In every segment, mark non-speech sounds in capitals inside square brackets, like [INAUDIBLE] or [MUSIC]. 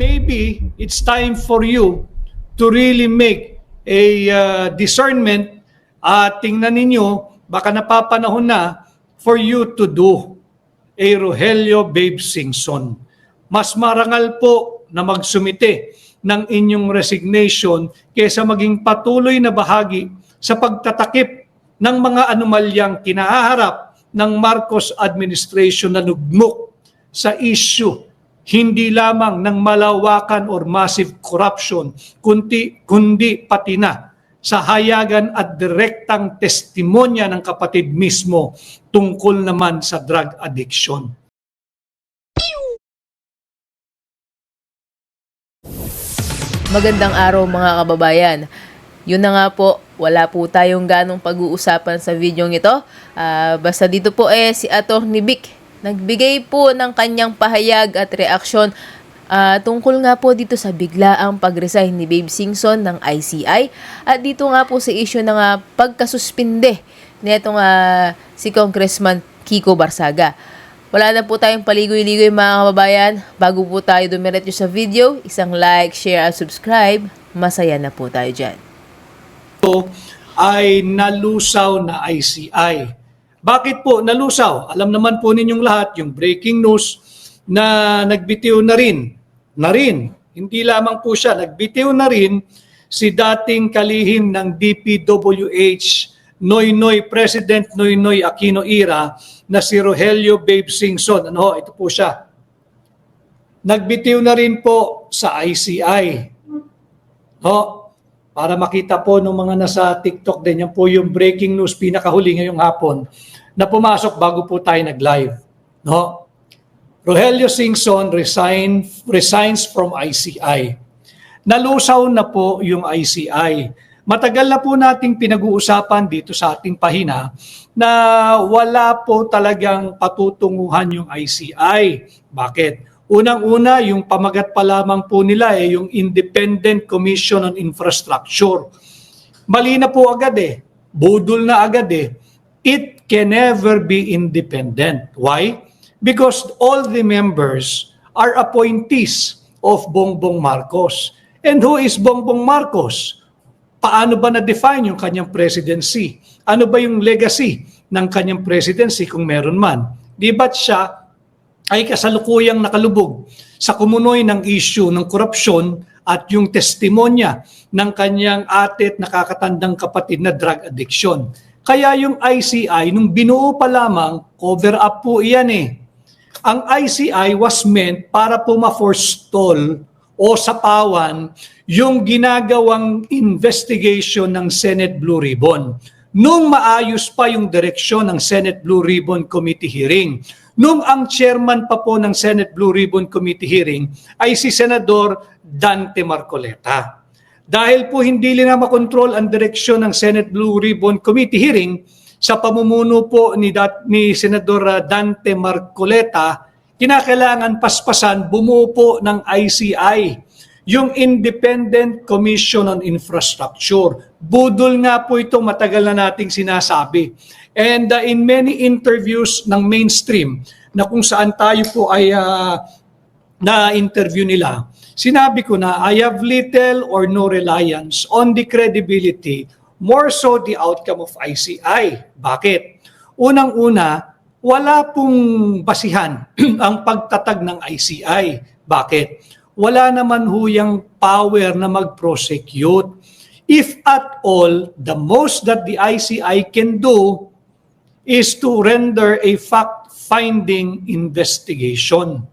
maybe it's time for you to really make a uh, discernment at tingnan ninyo, baka napapanahon na for you to do a Rogelio Babe Singson. Mas marangal po na magsumite ng inyong resignation kaysa maging patuloy na bahagi sa pagtatakip ng mga anomalyang kinaharap ng Marcos administration na nugmok sa issue hindi lamang ng malawakan or massive corruption, kundi, kundi pati na sa hayagan at direktang testimonya ng kapatid mismo tungkol naman sa drug addiction. Magandang araw mga kababayan. Yun na nga po, wala po tayong ganong pag-uusapan sa videong ito. Ah, basta dito po eh si Atty. Vic nagbigay po ng kanyang pahayag at reaksyon ah, tungkol nga po dito sa biglaang pag-resign ni Babe Singson ng ICI at dito nga po sa issue ng ah, pagkasuspinde nitong ah, si Congressman Kiko Barsaga. Wala na po tayong paligoy-ligoy mga kababayan. Bago po tayo dumiretso sa video, isang like, share, at subscribe. Masaya na po tayo dyan. ay nalusaw na ICI. Bakit po nalusaw? Alam naman po ninyong lahat yung breaking news na nagbitiw na rin. Na rin. Hindi lamang po siya. Nagbitiw na rin si dating kalihim ng DPWH Noynoy President Noynoy Aquino Ira na si Rogelio Babe Singson. Ano ho, ito po siya. Nagbitiw na rin po sa ICI. Ho, para makita po ng mga nasa TikTok din, yan po yung breaking news pinakahuli ngayong hapon na pumasok bago po tayo nag-live. No? Rogelio Singson resign, resigns from ICI. Nalusaw na po yung ICI. Matagal na po nating pinag-uusapan dito sa ating pahina na wala po talagang patutunguhan yung ICI. Bakit? Unang-una, yung pamagat pa lamang po nila eh, yung Independent Commission on Infrastructure. Mali na po agad eh. Budol na agad eh. It can never be independent. Why? Because all the members are appointees of Bongbong Marcos. And who is Bongbong Marcos? Paano ba na-define yung kanyang presidency? Ano ba yung legacy ng kanyang presidency kung meron man? Di ba't siya ay kasalukuyang nakalubog sa kumunoy ng issue ng korupsyon at yung testimonya ng kanyang ate at nakakatandang kapatid na drug addiction. Kaya yung ICI, nung binuo pa lamang, cover up po iyan eh. Ang ICI was meant para po ma-forestall o sapawan yung ginagawang investigation ng Senate Blue Ribbon. Nung maayos pa yung direksyon ng Senate Blue Ribbon Committee hearing, nung ang chairman pa po ng Senate Blue Ribbon Committee hearing ay si Senador Dante Marcoleta. Dahil po hindi nila makontrol ang direksyon ng Senate Blue Ribbon Committee hearing sa pamumuno po ni, Dat, ni Senador uh, Dante Marcoleta, kinakailangan paspasan bumuo po ng ICI yung Independent Commission on Infrastructure. Budol nga po ito matagal na nating sinasabi. And uh, in many interviews ng mainstream na kung saan tayo po ay uh, na-interview nila, sinabi ko na I have little or no reliance on the credibility, more so the outcome of ICI. Bakit? Unang-una, wala pong basihan [CLEARS THROAT] ang pagtatag ng ICI. Bakit? wala naman huyang power na mag-prosecute. If at all, the most that the ICI can do is to render a fact-finding investigation.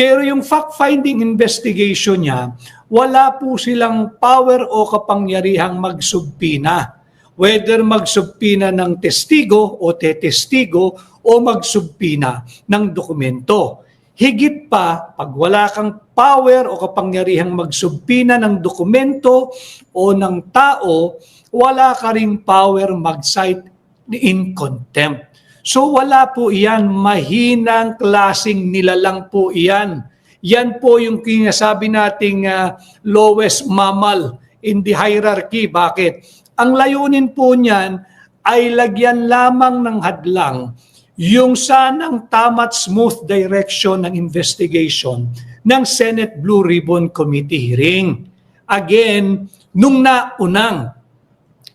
Pero yung fact-finding investigation niya, wala po silang power o kapangyarihang magsubpina. Whether magsubpina ng testigo o tetestigo o magsubpina ng dokumento. Higit pa, pag wala kang power o kapangyarihang magsubpina ng dokumento o ng tao, wala ka ring power mag-cite in contempt. So wala po iyan, mahinang klasing nilalang po iyan. Yan po yung kinasabi nating uh, lowest mammal in the hierarchy. Bakit? Ang layunin po niyan ay lagyan lamang ng hadlang yung sanang tama't smooth direction ng investigation ng Senate Blue Ribbon Committee hearing. Again, nung naunang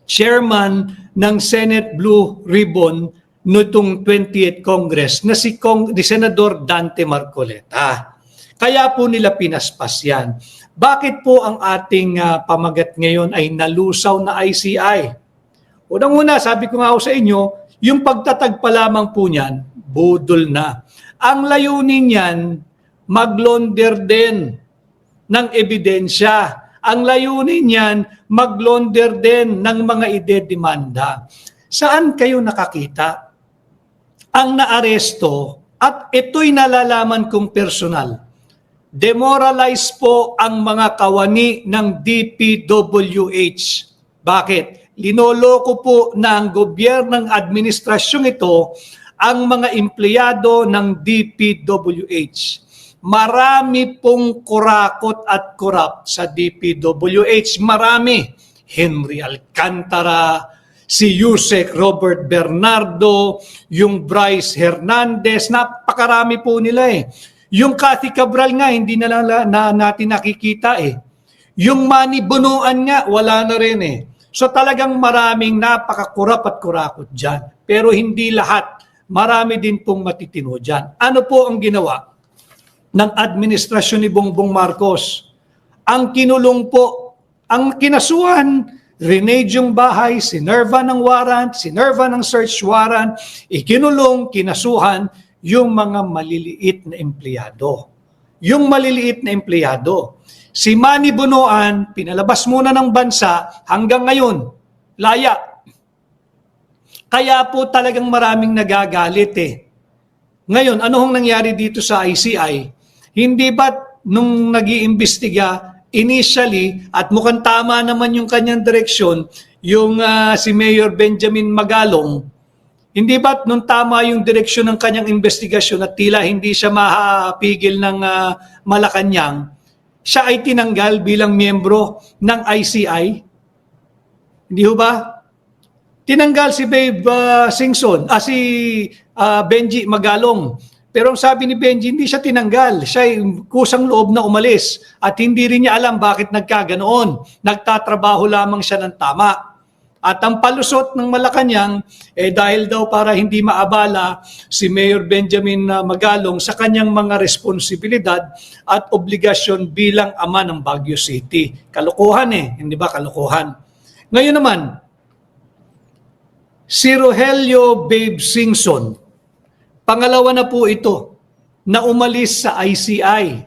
chairman ng Senate Blue Ribbon nitong 28th Congress na si, Kong, ni Senador Dante Marcoleta. Kaya po nila pinaspas yan. Bakit po ang ating ah, pamagat ngayon ay nalusaw na ICI? Unang-una, sabi ko nga ako sa inyo, yung pagtatag pa lamang po niyan, budol na. Ang layunin niyan, maglonder din ng ebidensya. Ang layunin niyan, maglonder din ng mga idedemanda. Saan kayo nakakita? Ang naaresto, at ito'y nalalaman kong personal, demoralize po ang mga kawani ng DPWH. Bakit? Linoloko po ng gobyernong administrasyong ito ang mga empleyado ng DPWH. Marami pong kurakot at korap sa DPWH. Marami. Henry Alcantara, si Yusek Robert Bernardo, yung Bryce Hernandez, napakarami po nila eh. Yung Cathy Cabral nga, hindi na, lang na natin nakikita eh. Yung Manny Bunuan nga, wala na rin eh. So talagang maraming napakakurap at kurakot dyan. Pero hindi lahat. Marami din pong matitino dyan. Ano po ang ginawa ng administrasyon ni Bongbong Marcos? Ang kinulong po, ang kinasuhan, renage yung bahay, sinerva ng warrant, sinerva ng search warrant, ikinulong, kinasuhan yung mga maliliit na empleyado. Yung maliliit na empleyado. Si Manny Bunuan, pinalabas muna ng bansa hanggang ngayon, laya. Kaya po talagang maraming nagagalit eh. Ngayon, ano hong nangyari dito sa ICI? Hindi ba nung nag iimbestiga initially, at mukhang tama naman yung kanyang direksyon, yung ah, si Mayor Benjamin Magalong, hindi ba nung tama yung direksyon ng kanyang investigasyon at tila hindi siya mahapigil ng ah, Malacanang, siya ay tinanggal bilang miyembro ng ICI? Hindi ho ba? Tinanggal si Babe ah, Singson, ah, si ah, Benji Magalong. Pero ang sabi ni Benji, hindi siya tinanggal. Siya ay kusang loob na umalis. At hindi rin niya alam bakit nagkaganoon. Nagtatrabaho lamang siya ng tama. At ang palusot ng Malacanang, eh dahil daw para hindi maabala si Mayor Benjamin ah, Magalong sa kanyang mga responsibilidad at obligasyon bilang ama ng Baguio City. Kalokohan eh, hindi ba kalokohan? Ngayon naman, si Rogelio Babe Singson, pangalawa na po ito na umalis sa ICI.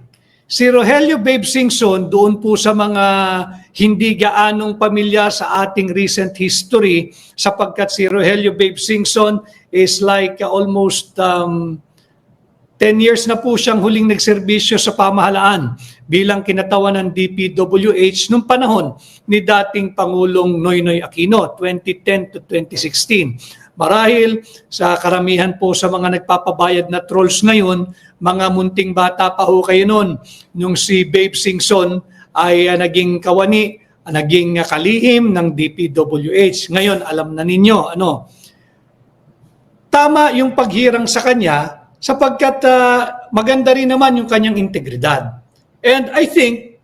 Si Rogelio Babe Singson, doon po sa mga hindi gaanong pamilya sa ating recent history, sapagkat si Rogelio Babe Singson is like uh, almost um, 10 years na po siyang huling nagserbisyo sa pamahalaan bilang kinatawan ng DPWH nung panahon ni dating Pangulong Noynoy Aquino, 2010 to 2016. Marahil sa karamihan po sa mga nagpapabayad na trolls ngayon, mga munting bata pa ho kayo noon, nung si Babe Singson ay ah, naging kawani, ah, naging kalihim ng DPWH. Ngayon, alam na ninyo, ano, tama yung paghirang sa kanya sapagkat ah, maganda rin naman yung kanyang integridad. And I think,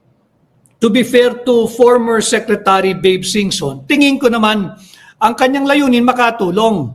to be fair to former Secretary Babe Singson, tingin ko naman ang kanyang layunin makatulong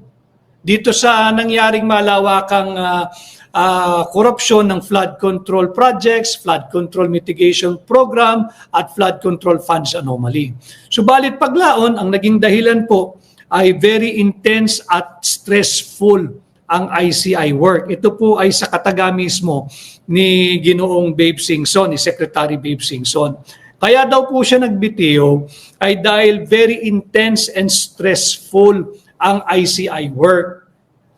dito sa nangyaring malawakang ah, ah, korupsyon ng flood control projects, flood control mitigation program, at flood control funds anomaly. Subalit paglaon, ang naging dahilan po ay very intense at stressful ang ICI work. Ito po ay sa kataga mismo ni Ginoong Babe Singson, ni Secretary Babe Singson. Kaya daw po siya nagbitiyo ay dahil very intense and stressful ang ICI work.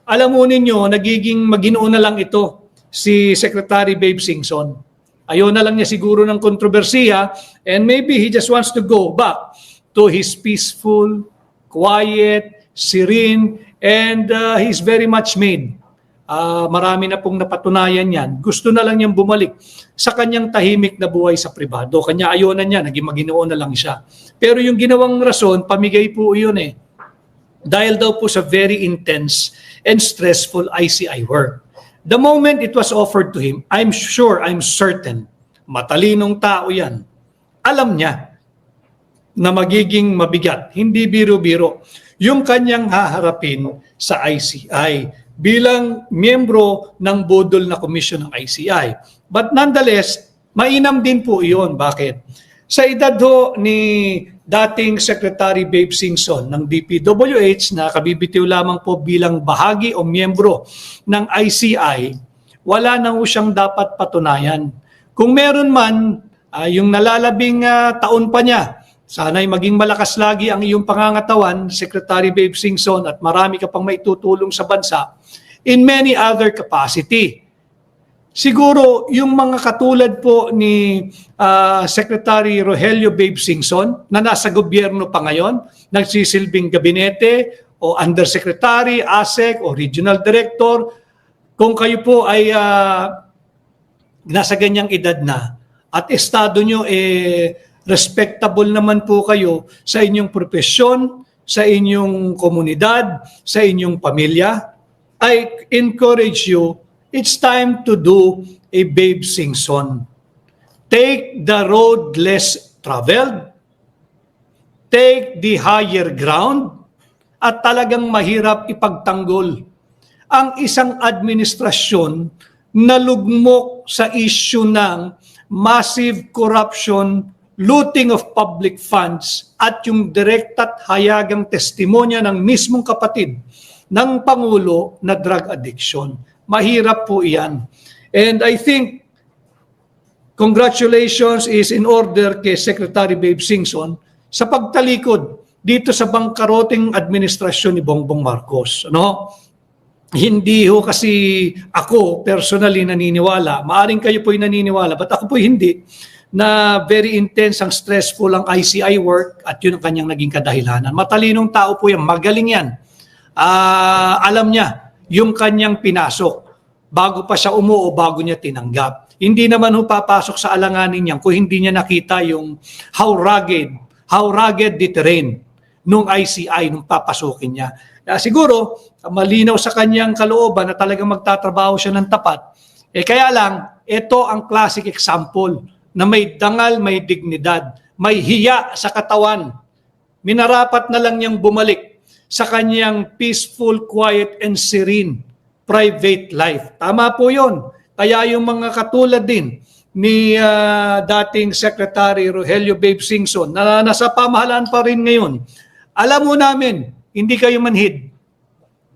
Alam mo ninyo, nagiging maginoo na lang ito si Secretary Babe Singson. Ayaw na lang niya siguro ng kontrobersiya and maybe he just wants to go back to his peaceful, quiet, serene, and uh, he's very much made. Ah, marami na pong napatunayan yan. Gusto na lang niyang bumalik sa kanyang tahimik na buhay sa pribado. Kanya ayaw na niya, naging maginoo na lang siya. Pero yung ginawang rason, pamigay po yun eh. Dahil daw po sa very intense and stressful ICI work. The moment it was offered to him, I'm sure, I'm certain, matalinong tao yan. Alam niya na magiging mabigat, hindi biro-biro, yung kanyang haharapin sa ICI bilang miyembro ng budol na komisyon ng ICI. But nonetheless, mainam din po iyon. Bakit? Sa edad ho ni dating Secretary Babe Singson ng DPWH na kabibitiw lamang po bilang bahagi o miyembro ng ICI, wala na ho siyang dapat patunayan. Kung meron man, ah, yung nalalabing ah, taon pa niya, sana'y maging malakas lagi ang iyong pangangatawan, Secretary Babe Singson, at marami ka pang maitutulong sa bansa in many other capacity. Siguro yung mga katulad po ni ah, Secretary Rogelio Babe Singson na nasa gobyerno pa ngayon, nagsisilbing gabinete o undersecretary, ASEC o regional director, kung kayo po ay ah, nasa ganyang edad na at estado nyo eh respectable naman po kayo sa inyong profesyon, sa inyong komunidad, sa inyong pamilya, I encourage you, it's time to do a babe sing-song. Take the road less traveled, take the higher ground, at talagang mahirap ipagtanggol ang isang administrasyon na lugmok sa issue ng massive corruption, looting of public funds at yung direct at hayagang testimonya ng mismong kapatid ng Pangulo na drug addiction. Mahirap po iyan. And I think congratulations is in order kay Secretary Babe Singson sa pagtalikod dito sa bangkaroting administrasyon ni Bongbong Marcos. No? Hindi ho kasi ako personally naniniwala, maaring kayo po'y naniniwala, but ako po'y hindi, na very intense ang stressful ang ICI work at yun ang kanyang naging kadahilanan. Matalinong tao po yan, magaling yan. Ah, alam niya yung kanyang pinasok bago pa siya umuo, bago niya tinanggap. Hindi naman ho papasok sa alanganin niyan kung hindi niya nakita yung how rugged, how rugged the terrain nung ICI nung papasukin niya. Kaya siguro, malinaw sa kanyang kalooban na talagang magtatrabaho siya ng tapat. Eh kaya lang, ito ang classic example na may dangal, may dignidad, may hiya sa katawan. Minarapat na lang niyang bumalik sa kanyang peaceful, quiet, and serene private life. Tama po yon. Kaya yung mga katulad din ni ah, dating Secretary Rogelio Babe Singson na nasa pamahalaan pa rin ngayon, alam mo namin, hindi kayo manhid.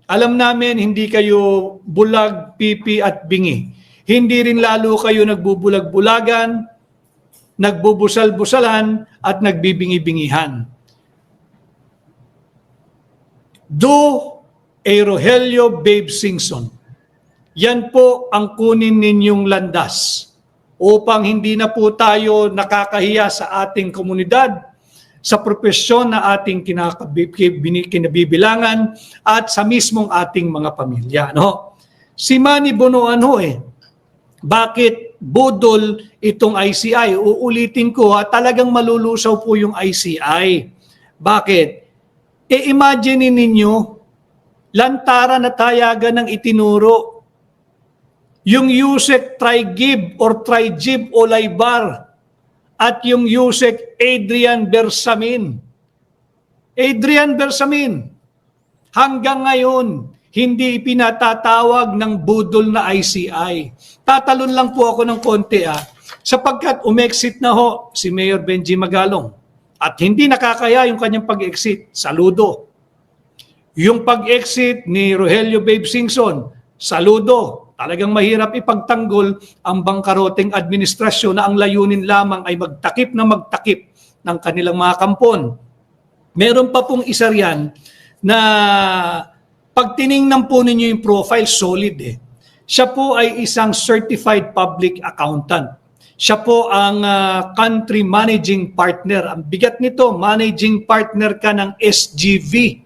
Alam namin, hindi kayo bulag, pipi at bingi. Hindi rin lalo kayo nagbubulag-bulagan, nagbubusal-busalan at nagbibingi-bingihan. Do a Rogelio Babe Singson. Yan po ang kunin ninyong landas upang hindi na po tayo nakakahiya sa ating komunidad, sa propesyon na ating kinabibilangan at sa mismong ating mga pamilya. No? Si Manny Bonoan ho eh, bakit budol itong ICI? Uulitin ko ha, talagang malulusaw po yung ICI. Bakit? E imagine ninyo, lantara na tayagan ng itinuro. Yung Yusek Trigib or Trigib Olaybar at yung Yusek Adrian Bersamin. Adrian Bersamin, hanggang ngayon, hindi ipinatatawag ng budol na ICI. Tatalon lang po ako ng konti ah, sapagkat umexit na ho si Mayor Benji Magalong at hindi nakakaya yung kanyang pag-exit. Saludo. Yung pag-exit ni Rogelio Babe Singson, saludo. Talagang mahirap ipagtanggol ang bangkaroteng administrasyon na ang layunin lamang ay magtakip na magtakip ng kanilang mga kampon. Meron pa pong isa riyan na pag tiningnan po ninyo yung profile, solid eh. Siya po ay isang certified public accountant. Siya po ang ah, country managing partner. Ang bigat nito, managing partner ka ng SGV.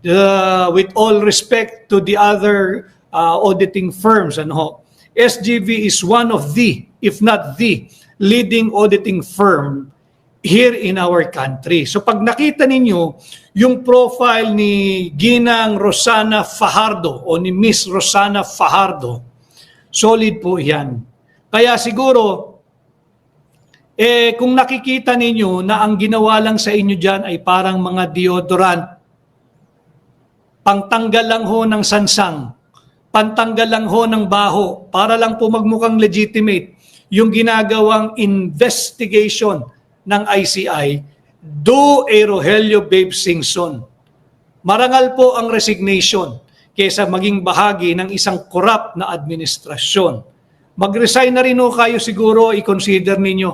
Uh, with all respect to the other uh, auditing firms, ano SGV is one of the, if not the, leading auditing firm here in our country. So pag nakita ninyo yung profile ni Ginang Rosana Fajardo o ni Miss Rosana Fajardo, solid po yan. Kaya siguro, Eh, kung nakikita ninyo na ang ginawa lang sa inyo dyan ay parang mga deodorant, pangtanggal lang ho ng sansang, pantanggal lang ho ng baho, para lang po magmukhang legitimate yung ginagawang investigation ng ICI, do a Babe Singson. Marangal po ang resignation kaysa maging bahagi ng isang corrupt na administrasyon. Mag-resign na rin ho kayo siguro, i-consider ninyo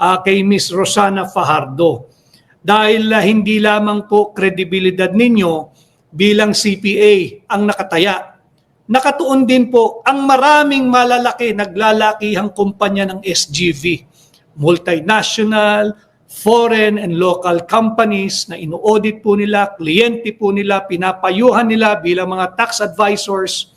ah, kay Miss Rosana Fajardo. Dahil ah, hindi lamang po kredibilidad ninyo bilang CPA ang nakataya. Nakatuon din po ang maraming malalaki, naglalakihang kumpanya ng SGV, multinational, foreign and local companies na ino-audit po nila, kliyente po nila, pinapayuhan nila bilang mga tax advisors,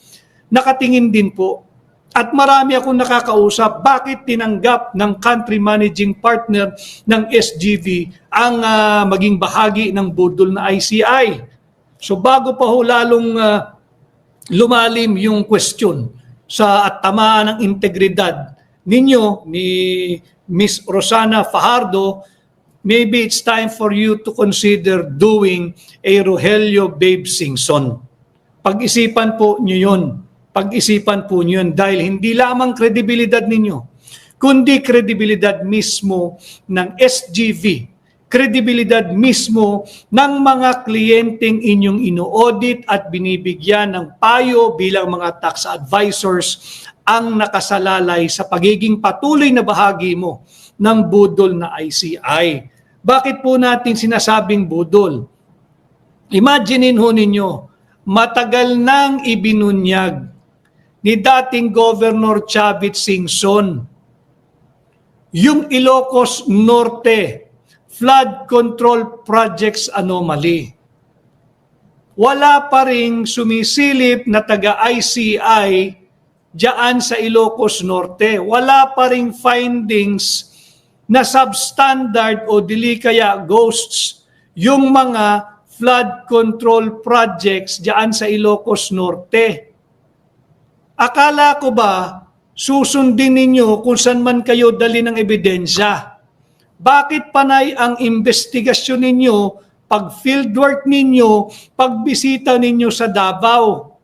nakatingin din po. At marami akong nakakausap, bakit tinanggap ng country managing partner ng SGV ang ah, maging bahagi ng budol na ICI. So bago pa ho lalong ah, lumalim yung question sa at tamaan ng integridad ninyo ni Miss Rosana Fajardo, maybe it's time for you to consider doing a Rogelio Babe Singson. Pag-isipan po nyo yun. Pag-isipan po nyo yun dahil hindi lamang kredibilidad ninyo, kundi kredibilidad mismo ng SGV, kredibilidad mismo ng mga kliyenteng inyong ino-audit at binibigyan ng payo bilang mga tax advisors ang nakasalalay sa pagiging patuloy na bahagi mo ng budol na ICI. Bakit po natin sinasabing budol? Imaginein ho ninyo, matagal nang ibinunyag ni dating Governor Chavit Singson yung Ilocos Norte Flood Control Projects Anomaly. Wala pa ring sumisilip na taga-ICI diyan sa Ilocos Norte. Wala pa ring findings na substandard o dili kaya ghosts yung mga flood control projects diyan sa Ilocos Norte. Akala ko ba susundin ninyo kung saan man kayo dali ng ebidensya? Bakit panay ang investigasyon ninyo, pag fieldwork ninyo, pagbisita ninyo sa Davao?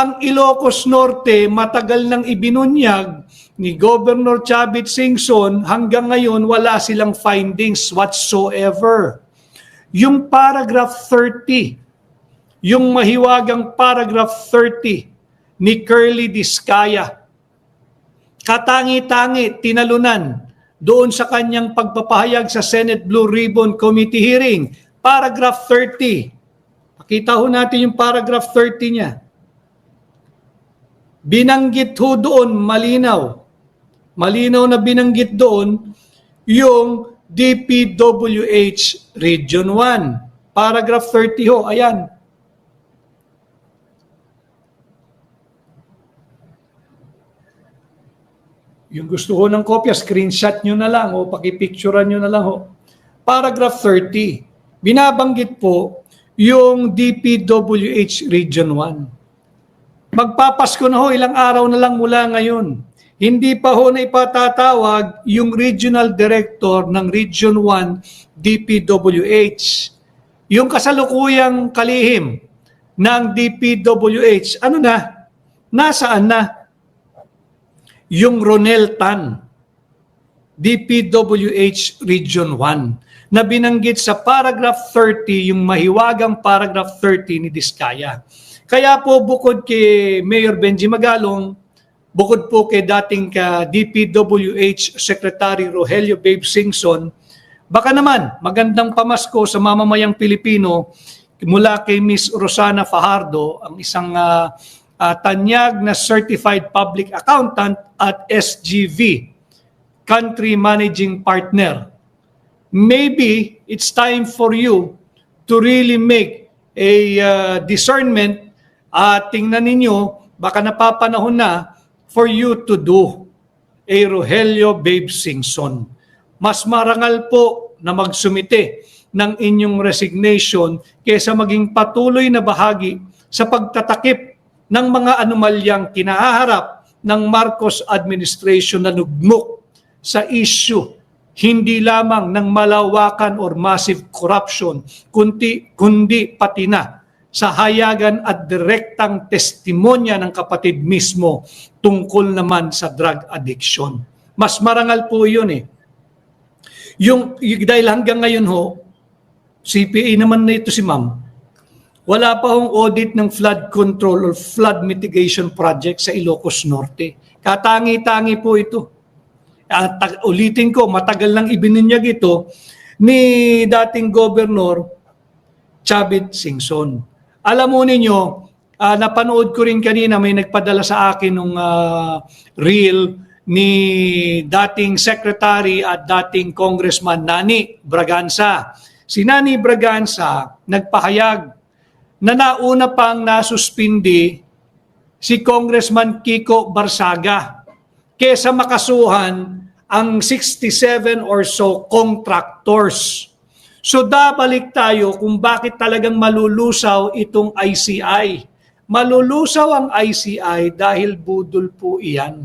Ang Ilocos Norte matagal nang ibinunyag ni Governor Chavit Singson hanggang ngayon wala silang findings whatsoever. Yung paragraph 30, yung mahiwagang paragraph 30 ni Curly Discaya, katangi-tangi, tinalunan doon sa kanyang pagpapahayag sa Senate Blue Ribbon Committee hearing, paragraph 30. Pakita ho natin yung paragraph 30 niya. Binanggit ho doon, malinaw. Malinaw na binanggit doon yung DPWH Region 1. Paragraph 30 ho, ayan. Yung gusto ko ng kopya, screenshot nyo na lang o pakipicturean nyo na lang ho. Paragraph 30. Binabanggit po yung DPWH Region 1. Magpapasko na ho, ilang araw na lang mula ngayon. Hindi pa ho na ipatatawag yung regional director ng Region 1 DPWH. Yung kasalukuyang kalihim ng DPWH, ano na? Nasaan na? Yung Ronel Tan, DPWH Region 1, na binanggit sa paragraph 30, yung mahiwagang paragraph 30 ni Diskaya. Kaya po bukod kay Mayor Benji Magalong, bukod po kay dating ka DPWH Secretary Rogelio Babe Singson, baka naman magandang pamasko sa mamamayang Pilipino mula kay Miss Rosana Fajardo, ang isang ah, ah, tanyag na Certified Public Accountant at SGV, Country Managing Partner. Maybe it's time for you to really make a ah, discernment at tingnan ninyo, baka napapanahon na for you to do a Rogelio Babe Singson. Mas marangal po na magsumite ng inyong resignation kaysa maging patuloy na bahagi sa pagtatakip ng mga anomalyang kinaharap ng Marcos administration na nugmok sa issue hindi lamang ng malawakan or massive corruption, kundi, kundi pati na sa hayagan at direktang testimonya ng kapatid mismo tungkol naman sa drug addiction. Mas marangal po yun eh. Yung, yung dahil hanggang ngayon ho, CPA naman na ito si ma'am, wala pa hong audit ng flood control or flood mitigation project sa Ilocos Norte. Katangi-tangi po ito. At ulitin ko, matagal nang ibinunyag ito ni dating Governor Chavit Singson. Alam mo ninyo, ah, napanood ko rin kanina, may nagpadala sa akin ng reel ni dating Secretary at dating Congressman Nani Braganza. Si Nani Braganza nagpahayag na nauna pang nasuspindi si Congressman Kiko Barsaga kesa makasuhan ang 67 or so contractors. So dabalik tayo kung bakit talagang malulusaw itong ICI. Malulusaw ang ICI dahil budol po iyan.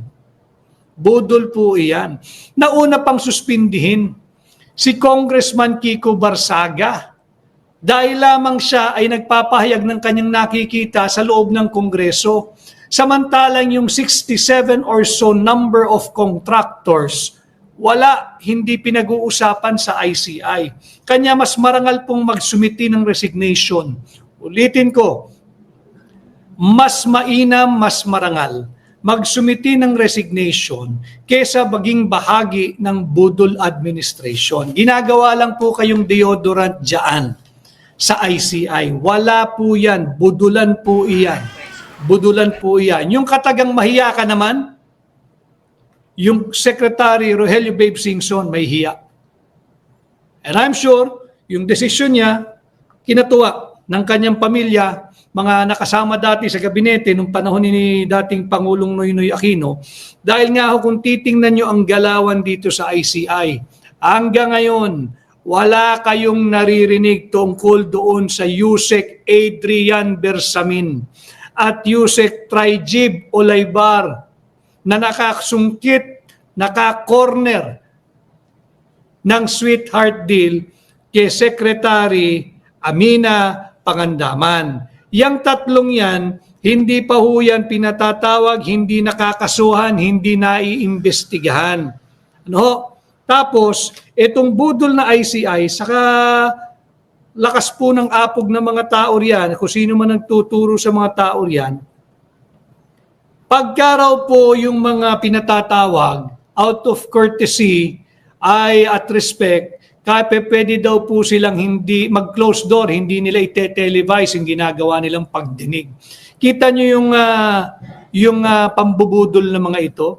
Budol po iyan. Nauna pang suspindihin si Congressman Kiko Barsaga dahil lamang siya ay nagpapahayag ng kanyang nakikita sa loob ng Kongreso. Samantalang yung 67 or so number of contractors, wala, hindi pinag-uusapan sa ICI. Kanya mas marangal pong magsumiti ng resignation. Ulitin ko, mas mainam, mas marangal magsumiti ng resignation kesa maging bahagi ng budol administration. Ginagawa lang po kayong deodorant dyan sa ICI. Wala po yan. Budulan po iyan. Budulan po iyan. Yung katagang mahiya ka naman, yung Secretary Rogelio Babe Singson may hiya. And I'm sure, yung desisyon niya, kinatuwa ng kanyang pamilya, mga nakasama dati sa gabinete nung panahon ni dating Pangulong Noynoy Aquino, dahil nga ho kung titingnan nyo ang galawan dito sa ICI, hanggang ngayon, wala kayong naririnig tungkol doon sa Yusek Adrian Bersamin at Yusek Trijib Olaybar na nakasungkit, naka-corner ng sweetheart deal kay Secretary Amina Pangandaman. Yang tatlong yan, hindi pa ho yan pinatatawag, hindi nakakasuhan, hindi naiimbestigahan. Ano? Tapos, itong budol na ICI, saka lakas po ng apog ng mga tao riyan, kung sino man nagtuturo sa mga tao riyan, pagka raw po yung mga pinatatawag, out of courtesy, ay at respect, kaya pwede daw po silang hindi mag-close door, hindi nila ite-televise yung ginagawa nilang pagdinig. Kita nyo yung, ah, yung ah, pambubudol ng mga ito?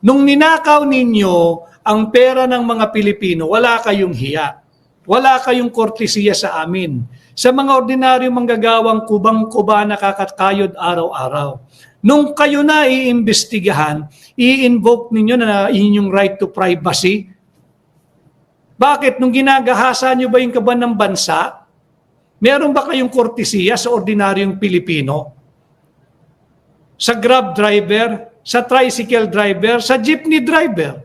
Nung ninakaw ninyo ang pera ng mga Pilipino, wala kayong hiya. Wala kayong kortesiya sa amin. Sa mga ordinaryong manggagawang kubang-kuba nakakakayod araw-araw. Nung kayo na iimbestigahan, i-invoke ninyo na inyong right to privacy. Bakit? Nung ginagahasa nyo ba yung kaban ng bansa, meron ba kayong kortesiya sa ordinaryong Pilipino? Sa grab driver, sa tricycle driver, sa jeepney driver?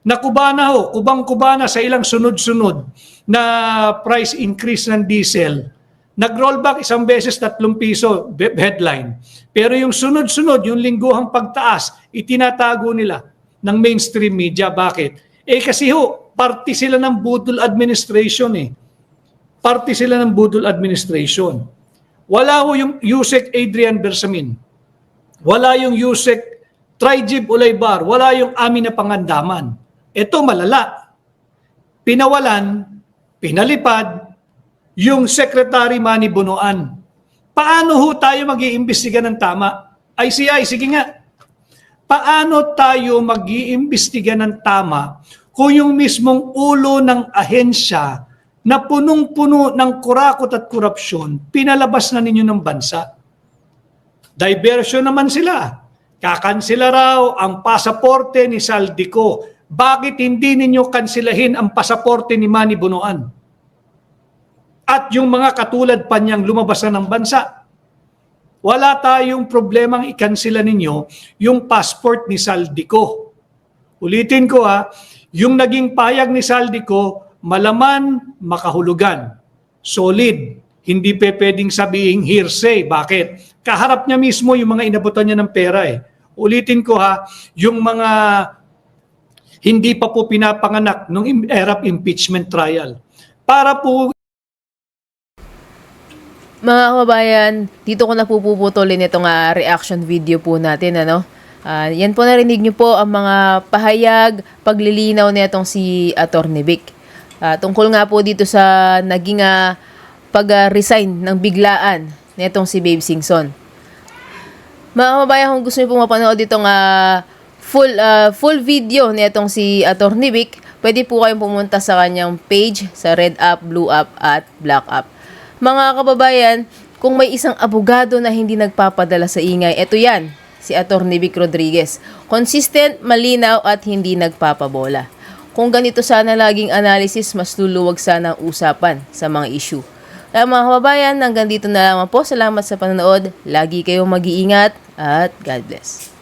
na kubana ho, kubang-kubana sa ilang sunod-sunod na price increase ng diesel. Nag-rollback isang beses tatlong piso be- headline. Pero yung sunod-sunod, yung lingguhang pagtaas, itinatago nila ng mainstream media. Bakit? Eh kasi ho, party sila ng budol administration eh. Party sila ng budol administration. Wala ho yung Yusek Adrian Bersamin. Wala yung Yusek Trijib Ulaybar. Wala yung amin na pangandaman. Ito malala. Pinawalan, pinalipad, yung Secretary Manny Bunuan. Paano ho tayo mag-iimbestiga ng tama? ICI, sige nga. Paano tayo mag-iimbestiga ng tama kung yung mismong ulo ng ahensya na punong-puno ng kurakot at korupsyon, pinalabas na ninyo ng bansa? Diversion naman sila. Kakansela raw ang pasaporte ni Saldico. Bakit hindi ninyo kansilahin ang pasaporte ni Manny Bunuan? At yung mga katulad pa niyang lumabas na ng bansa. Wala tayong problemang ikansila ninyo yung passport ni Saldico. Ulitin ko ha, yung naging payag ni Saldico, malaman, makahulugan. Solid. Hindi pe pwedeng sabihing hearsay. Bakit? Kaharap niya mismo yung mga inabutan niya ng pera eh. Ulitin ko ha, yung mga hindi pa po pinapanganak nung era impeachment trial. Para po Mga kababayan, dito ko na po puputulin itong ah, reaction video po natin. Ano? Ah, yan po narinig niyo po ang mga pahayag, paglilinaw nitong si Atty. Vic. Ah, tungkol nga po dito sa naging ah, pag-resign ng biglaan nitong si Babe Singson. Mga kababayan, kung gusto niyo po mapanood itong ah, full ah, full video nitong si Atty. Vic, pwede po kayong pumunta sa kanyang page sa Red App, Blue App at Black App. Mga kababayan, kung may isang abogado na hindi nagpapadala sa ingay, eto yan, si Atty. Vic Rodriguez. Consistent, malinaw at hindi nagpapabola. Kung ganito sana laging analysis, mas luluwag sana ang usapan sa mga issue. Kaya mga kababayan, hanggang dito na lamang po. Salamat sa panonood. Lagi kayong mag-iingat at God bless.